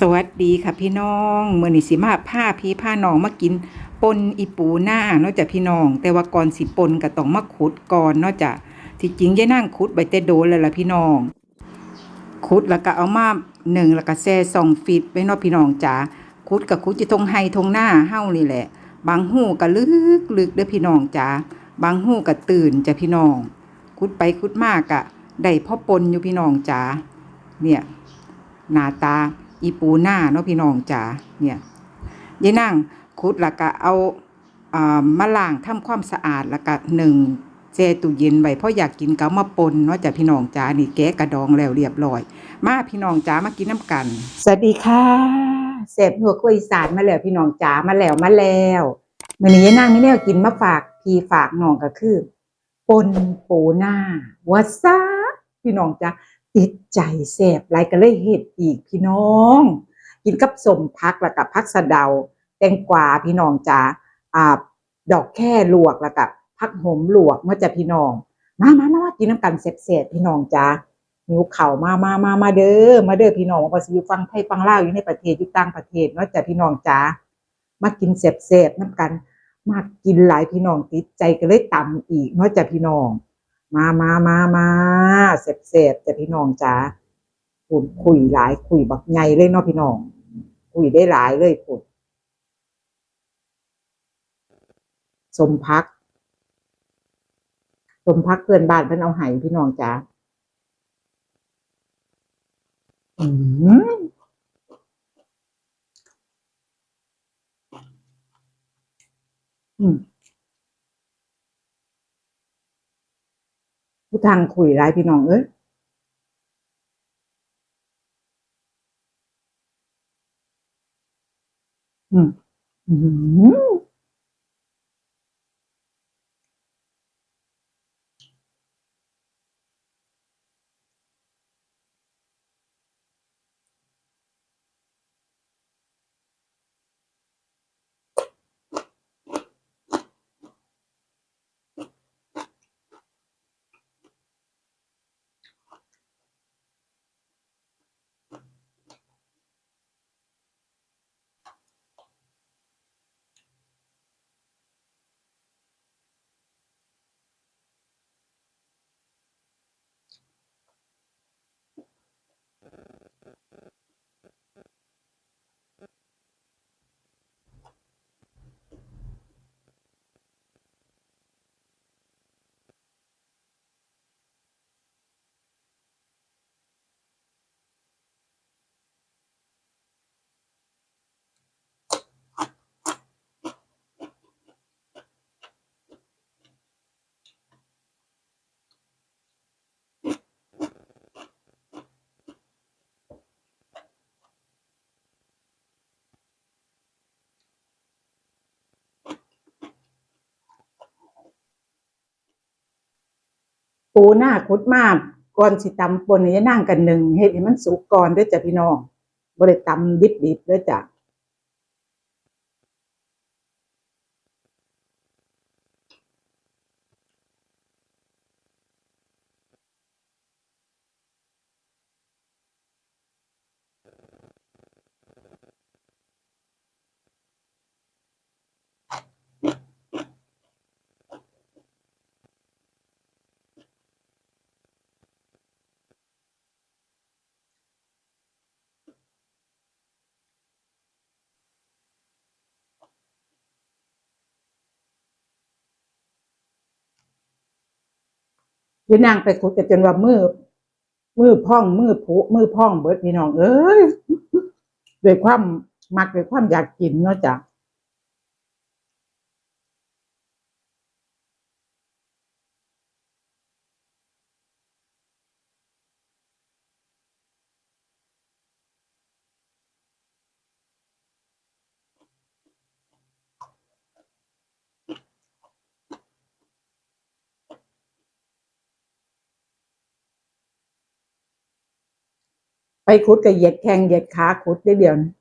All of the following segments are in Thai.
สวัสดีค่ะพี่น้องเมื่อนี้สิมาผ้าพี่ผ้าน้องมากินปนอีปูหน้าเนอกจากพี่น้อง แต่ว่าก่อนสิปนก็ต้องมาขุดก่อนเนอกจากที่จริงยายนั่งขุดใบแต่โดนเลยล่ะพี่น้องขุดแล้วก็เอามาหนึ่งแล้วก็แช่สองฟิตไว้เนอกพี่น้องจ๋าขุดกับขุดจะทงไฮทงหน้าเฮ้านี่แหละ บางหูก็ลึกลึกเด้อพี่น้องจ๋าบางหูก็ตื่นจ้ะพี่น้องขุดไปขุดมากอะได้พ่อปนอยู่พี่น้องจ๋าเนี่ยหน้าตา อีปูหน้าเนาะพี่น้องจ๋าเนี่ยยายนั่งคุดแล้วก็เอาอามาล้างทำความสะอาดแล้วก็หนึ่งแช่ตู้เย็นไว้เพราะอยากกินก็เอามาปนเนาะจ้ะพี่น้องจ๋านี่แกะกระดองแล้วเรียบร้อย มาพี่น้องจ๋ามากินน้ำกัน สวัสดีค่ะเสพหัวกล้วยสานมาแล้วพี่น้องจ๋ามาแล้วมาแล้วมื้อนี้ยายนั่งมีแนวกินมาฝากพี่ฝากน้องก็คือปนปูหน้าวัซาพี่น้องจ๋า ติดใจแสบไรก็เลยเห็ดอีกพี่น้อง กินกับสมพักแล้วกับพักสะเดา แตงกวาพี่น้องจ้าอ่าดอกแค่ลวกแล้วกับพักหอมลวกเมื่อจะพี่น้อง มามามามากินน้ำกันแสบๆพี่น้องจ้าหิวเข่ามามามามาเด้อ มาเด้อพี่น้องว่าสิอยู่ฟังไทยฟังลาวอยู่ในประเทศอยู่ต่างประเทศเนาะจ้ะพี่น้องจ้ามากินแสบๆน้ำกัน มากินหลายพี่น้องติดใจก็เลยต่ำอีกเนาะจ้ะพี่น้อง มามามามาเสพเสพแต่พี่น้องจ๋าคุยคุยหลายคุยบักไงเลยเนาะพี่น้อง คุยได้หลายเลยคุยสมพัก สมพักเพื่อนบ้านเพิ่นเอาไห้พี่น้องจ๋าอืมอืม ผู้ทางคุยหลายพี่น้องเอ้ยอืมอืม ปูหน้าคุดมากก่อนสิตำปนนี่นั่งกันหนึ่งเห็ดให้มันสุกก่อนเด้อจ้ะพี่น้องบริตำดิบๆเด้อจ้ะ พี่นางไปคุดจนว่ามือมือพองมือผุมือพองเบิดพี่น้อง เอ้ยด้วยความมักด้วยความอยากกินเนาะจ้ะ ไปคุดกับเหยียดแข้งเหยียดขาคุดได้เดียวนะ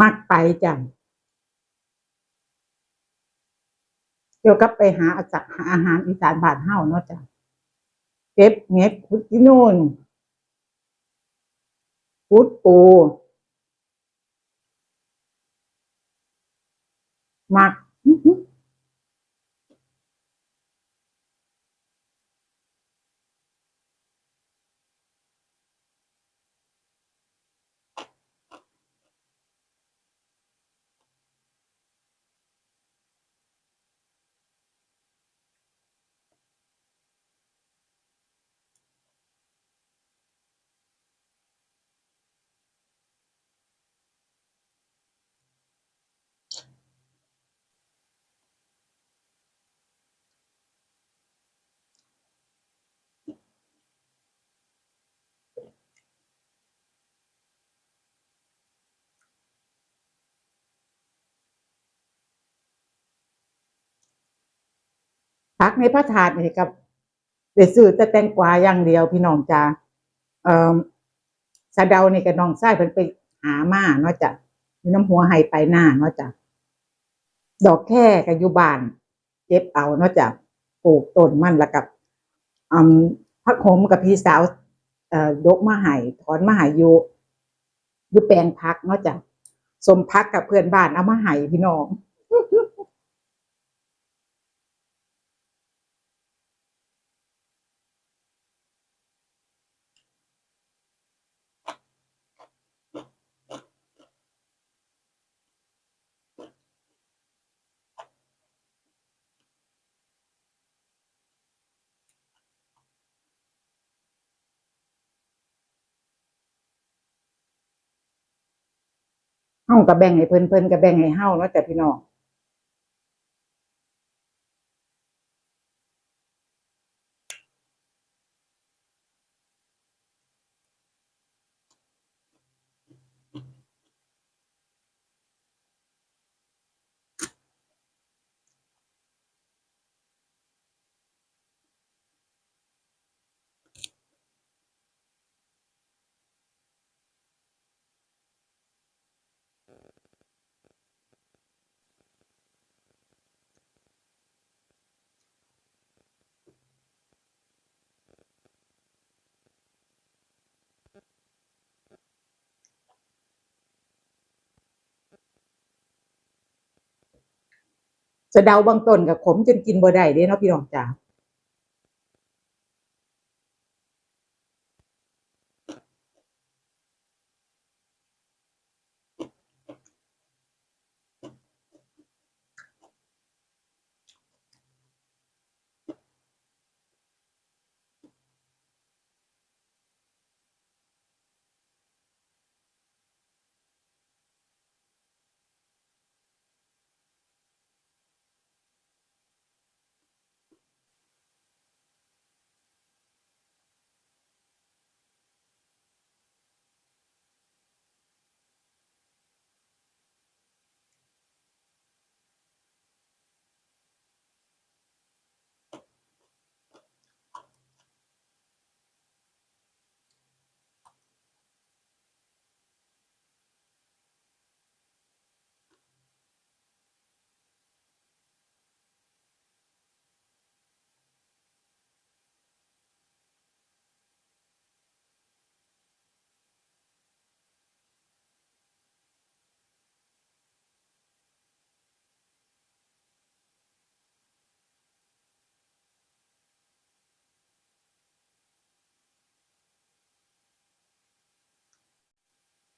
มากไปจัง เกี่ยวกับไปหาอาจารหาอาหารอีสานบานเฮาเนาะจ้ะเก็บเห็ดพุดกินนู่นพุดปูมัก พักในพระถาดนี่กับเดซื้อแต่แตงกวาอย่างเดียวพี่น้องจ้าเอ่อสะเดานี่กับน้องไส้เพิ่นไปหามาเนาะจ้ะอยู่น้ำหัวไห้ไปหน้าเนาะจ้ะดอกแค่กับอยู่บ้านเก็บเอาเนาะจ้ะปลูกต้นมันแล้วกับอืมพักหอมกับพี่สาวเอ่อยกมาให้ถอนมาให้อยู่อยู่แปลงพักเนาะจ้ะสมพักกับเพื่อนบ้านเอามาให้พี่น้อง ห้องกับแบ่งให้เพิ่นเพิ่นกับแบ่งให้เฮาเนาะแต่พี่น้อง สะเดาบางต้นกับขมจนกินบ่ได้เด้เนาะพี่น้องจ๋า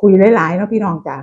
คุยหลายๆเนาะพี่น้องจ้า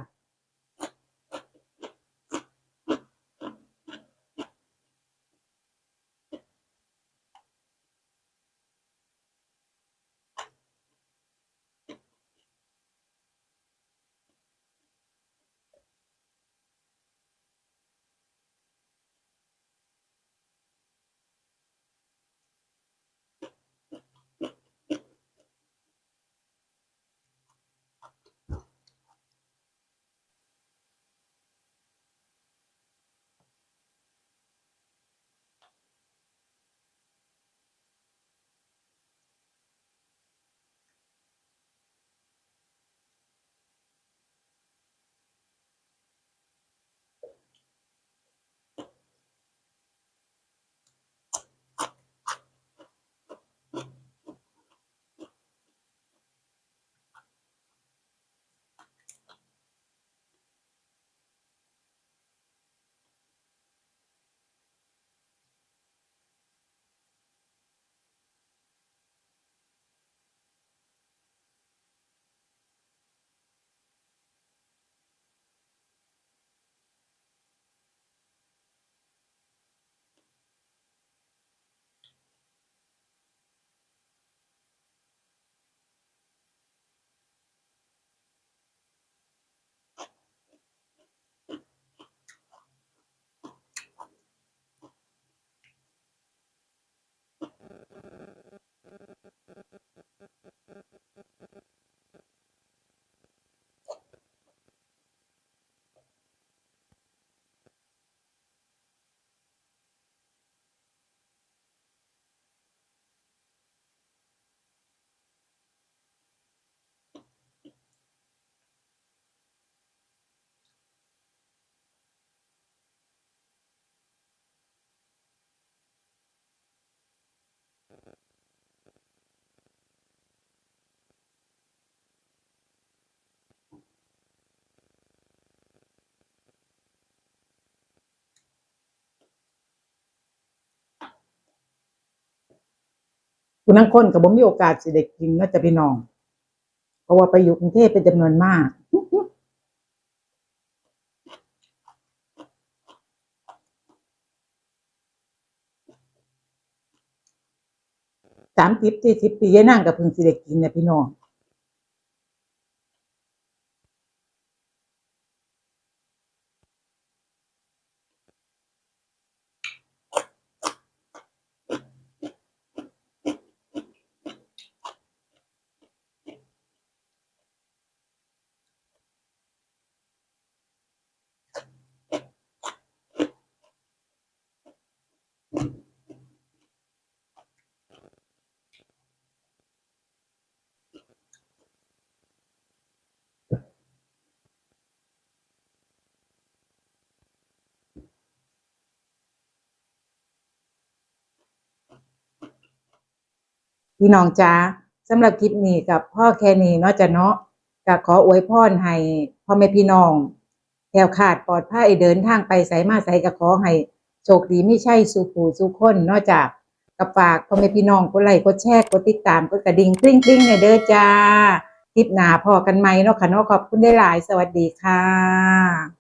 คุณนังคนกับผมมีโอกาสสิได้กินน่าจะพี่น้อง เพราะว่าไปอยู่กรุงเทพเป็นจำนวนมากสามสิบสี่สิบปียายนั่งกับเพิ่งสิได้กินนี่ยพี่น้อง พี่น้องจ้าสำหรับคลิปนี้กับพ่อแค่นี้เนาะจ้ะเนาะก็ขออวยพรให้พ่อแม่พี่น้องแถวขาดปลอดภัยเดินทางไปไสมาไสก็ขอให้โชคดีไม่ใช่สู่ผู้สู่คนนอกจากกับฝากพ่อแม่พี่น้องกดไลค์กดแชร์กดติดตามกดกระดิ่งกริ๊งกริ๊งเนี่ยเด้อจ้าคลิปหน้าพอกันไหมเนาะค่ะเนาะขอบคุณได้หลาย สวัสดีค่ะ